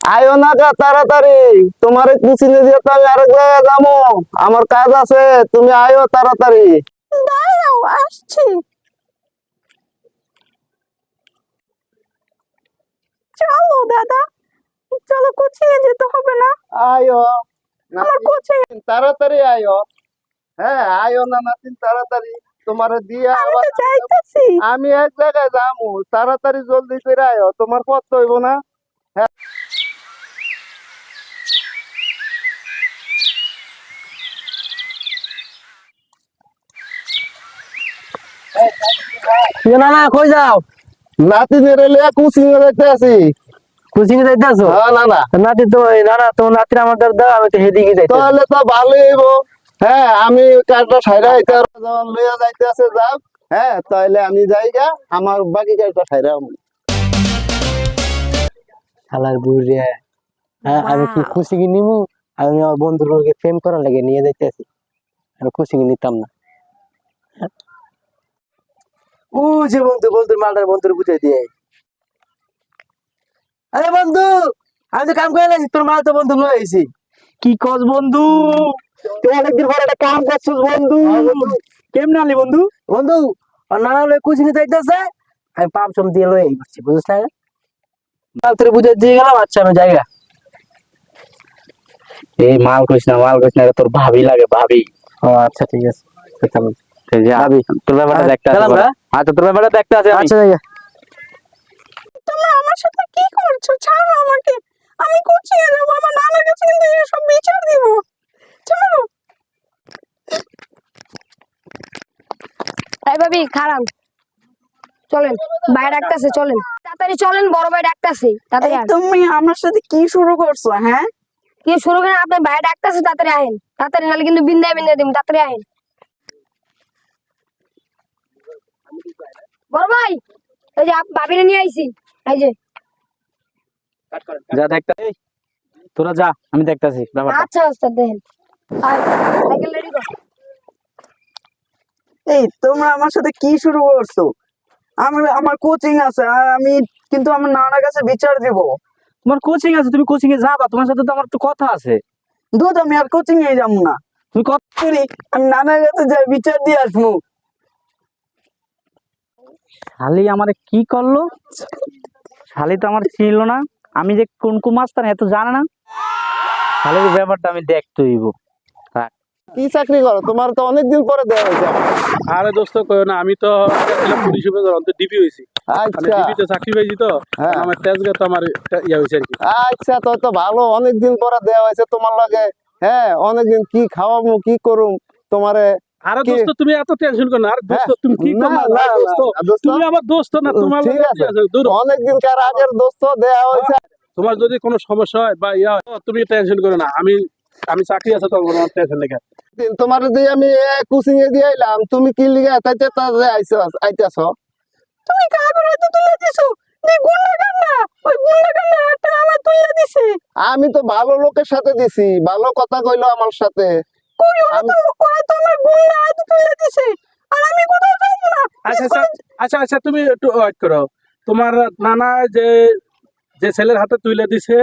আয়ো না গা তাড়াতাড়ি। তোমার কুচিনে দিয়ে তো আমি আরেক জায়গায় যাব। আমার কাজ আছে তুমি আয়ো তাড়াতাড়ি। দাঁড়াও আসছি। চলো দাদা। চলো কোচিংয়ে যেতে হবে না। আয়ো। আমার কোচিং তাড়াতাড়ি আয়ো। হ্যাঁ আয়ো না নাতিন তাড়াতাড়ি। তোমার দিয়ে আমি এক জায়গায় যাব। তাড়াতাড়ি জলদি করে আয়ো। তোমার পথ হইব না। হ্যাঁ। না না কই যাও? নাতিনের লিয়া কুচিং এ যাইতে আছি কোচিং এ যাইতাছো হ্যাঁ না না। নাতি তো না না তোমার নাতির আমার দাও আমি তো হেদিকে যাইতে তাহলে তো ভালোই হইব। হ্যাঁ আমি কাজটা সাইরা হইতে লইয়া যাইতে আছে যাও। হ্যাঁ তাহলে আমি যাই গা আমার বাকি কাজটা সাইরা আমি শালার বুড়ি হ্যাঁ আমি কি কোচিং এ নিমু? আমি আমার বন্ধুর লোকে প্রেম করার লাগে নিয়ে যাইতে যাইতেছি আমি খুশি নিতাম না। ও যে বন্ধু বন্ধুর মালটার বন্ধুর বুঝাই দিয়ে। আরে বন্ধু আমি তো কাম করে লাগছি তোর মাল তো বন্ধু লয়ে আইছি। কি কস বন্ধু? তুই অনেকদিন পর একটা কাম করছিস বন্ধু। কেমন আলি বন্ধু? বন্ধু নানা লয়ে কোচিং এ যাইতেছে আমি পাম চম দিয়ে লয়ে আইছি বুঝছ না মাল তোর বুঝাই দিয়ে গেলাম আচ্ছা আমি জায়গা এই মাল কইস না মাল কইস না তোর ভাবি লাগে ভাবি। ও আচ্ছা ঠিক আছে এই যে ভাবি। তোর ব্যাপারটা দেখতে আছে। হ্যাঁ? আচ্ছা তোর ব্যাপারটা দেখতে আছে আচ্ছা তোমরা আমার সাথে কি করছ? ছাড়ো আমাকে। আমি কোচিংয়ে যাব আমার নানার কাছে কিন্তু এসব বিচার দিব। ছাড়ো। এই ভাবি খারাপ। চলেন ভাই ডাকতেছে চলেন। তাড়াতাড়ি চলেন বড় ভাই ডাকতেছে তাড়াতাড়ি তুমি আমার সাথে কি শুরু করছ হ্যাঁ? কি শুরু করেন? আপনার ভাই ডাকতেছে তাড়াতাড়ি আহেন। তাড়াতাড়ি নাহলে কিন্তু বিন্দায় বিন্দায় দিন তাড়াতাড়ি আহেন বড় ভাই এই যে আপ- নিয়ে আইছি। এই যে। যা দেখতে তোরা যা আমি দেখতাছি আচ্ছা ওস্তাদ দেখেন। সাইকেল রেডি কর। এই তোমরা আমার সাথে কি শুরু করছ? আমার আমার কোচিং আছে আর আমি কিন্তু আমার নানার কাছে বিচার দিব। তোমার কোচিং আছে তুমি কোচিং এ যাবা তোমার সাথে তো আমার তো কথা আছে। দুধ আমি আর কোচিং এ যাব না। তুমি কত করি, আমি নানার কাছে যাই বিচার দিয়ে আসব। শালি আমারে কি করল? শালি তো আমার ছিল না। আমি যে কোন কোন মাস্টার এত জানে না। শালির ব্যাপারটা আমি দেখতে হইব। কি চাকরি করো? তোমার তো অনেকদিন পরে দেওয়া হয়েছে। আরে দোস্ত কইও না আমি তো পুলিশ অফিসার অন্ত ডিবি হইছি মানে আচ্ছা ডিবিতে চাকরি পাইছি তো হ্যাঁ। আমার তেজগা তো আমার ইয়া হইছে আর কি। আচ্ছা তো তো ভালো অনেকদিন পরে দেওয়া হয়েছে তোমার লাগে। হ্যাঁ অনেকদিন কি খাওয়াবো কি করুম তোমারে আরে দোস্ত তুমি এত টেনশন করো না। আরে দোস্ত তুমি কি করো না, দোস্ত তুমি আমার দোস্ত না তোমার ঠিক লগে আছে। দূর। হ। অনেকদিন কার আগের দোস্ত দেওয়া হয়েছে। তোমার যদি কোনো সমস্যা হয় বা ইয়া হয়, তুমি টেনশন করো না। আমি আমি চাকরি আছে তো কোনো টেনশন নেই তোমার দিয়ে আমি কোচিং এ দিয়ে আইলাম তুমি কি লিগে তাইতে তাতে আইছো আইতাছ? তুমি তো তুলে দিছো। গুন্ডা কান্না। ওই গুন্ডা কান্না আমার তুলে দিছে। আমি তো ভালো লোকের সাথে দিছি। ভালো কথা কইলো আমার সাথে। কই? ওরা তো ওরা তো আমার গুন্ডা হাতে তুলে দিছে। আর আমি কোথাও যাব না? আচ্ছা আচ্ছা আচ্ছা আচ্ছা তুমি একটু ওয়েট করো। তোমার নানা যে যে ছেলের হাতে তুলে দিছে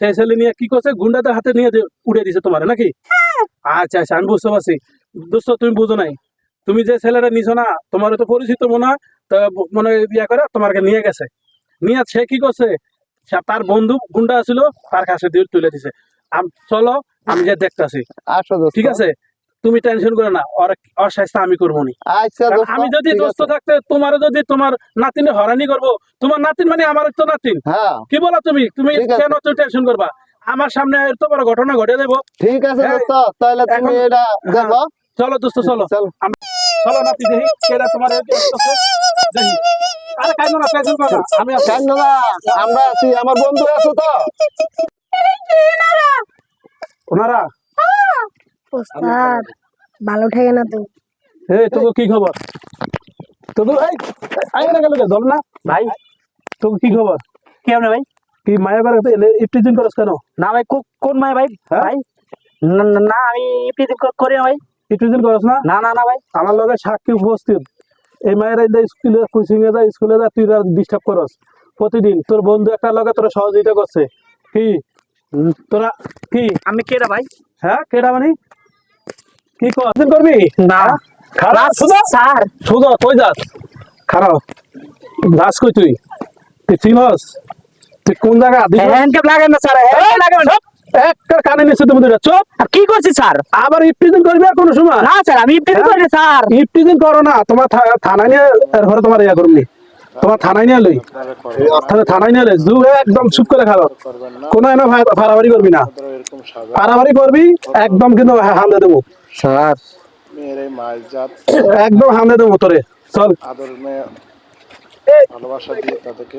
সেই ছেলে নিয়ে কি করছে? গুন্ডাদের হাতে নিয়ে উড়ে দিছে তোমার নাকি? আচ্ছা আচ্ছা আমি বুঝতে পারছি। দোস্ত তুমি বুঝো নাই। তুমি যে ছেলেরা নিছো না তোমার তো পরিচিত মনে তো মনে হয় ইয়া করে তোমাকে নিয়ে গেছে। নিয়ে সে কি করছে? সে তার বন্ধু গুন্ডা ছিল তার কাছে দিয়ে তুলে দিছে। আম- চলো আমি যে দেখতাছি। আসো দোস্ত। ঠিক আছে? তুমি টেনশন করো না ওর ওর শাস্তি আমি করব নি। আচ্ছা আমি যদি দোস্ত থাকতে তোমার যদি তোমার নাতিনে হরানি করব তোমার নাতিন মানে আমার তো নাতিন। হ্যাঁ। কি বলো তুমি? তুমি কেন তুমি টেনশন করবা? আমার সামনে এত বড় ঘটনা ঘটে দেবো। ঠিক আছে হ্যাঁ। দোস্ত তাহলে তুমি এটা দেখো। চলো দোস্ত চলো। চল। চলো নাতি দেখি কেডা তোমার দেখি আরে কাইনো না টেনশন করো। আমি আছি। না আমরা আছি আমার বন্ধু আছে তো। ওনারা? ওস্তাদ ভালো ঠেকে না তো। এই তোকে কি খবর? তোকে এই আই না গেল ধর না? ভাই তোকে কি খবর? কেমন ভাই? কি মায়ের বাড়িতে ইপ্রিজিং করছ কেন? না ভাই কো- কোন মায় ভাই? হ্যাঁ? ভাই না আমি প্রীতি করি না ভাই। ইপ্রিজিং করছ না? না না না ভাই। আমার লগে সাক্ষী উপস্থিত। এই মায়ের এই স্কুলে কোচিং এ যা স্কুলে যা তুই ডিস্টার্ব করস। প্রতিদিন তোর বন্ধু একটা লগে তোর সহযোগিতা করছে। কি? তোরা কি? আমি কেডা ভাই? হ্যাঁ কেডা মানে? কি কর? করবি? না। খারাপ? সুদা স্যার। সুদা কই যাস? খারাপ। যাস কই তুই? তুই চিনস তুই কোন জায়গা? দিস হ্যান্ড ক্যাপ লাগান না স্যার। হ্যান্ড লাগাবেন একটা কানে নিচে তুমি দুটা চুপ! আর কি করছি স্যার? আবার ইফটিজিং করবি আর কোনো সময়? না স্যার আমি ইফতারি করি না, স্যার। ইফটিজিং করো না। তোমার থা- থানায় নিয়ে এরপরে তোমার ইয়া করবি। তোমার থানায় নিয়ে লই? তাহলে থানায় নিয়ে লই। জু একদম চুপ করে খাও কোনো এনে ভাই ফাড়াফাড়ি করবি না। ফাড়াবাড়ি করবি একদম কিন্তু হামলে দেবো। স্যার। একদম হামলে দেবো তোরে। চল। আদর ভালোবাসা দিয়ে তাদেরকে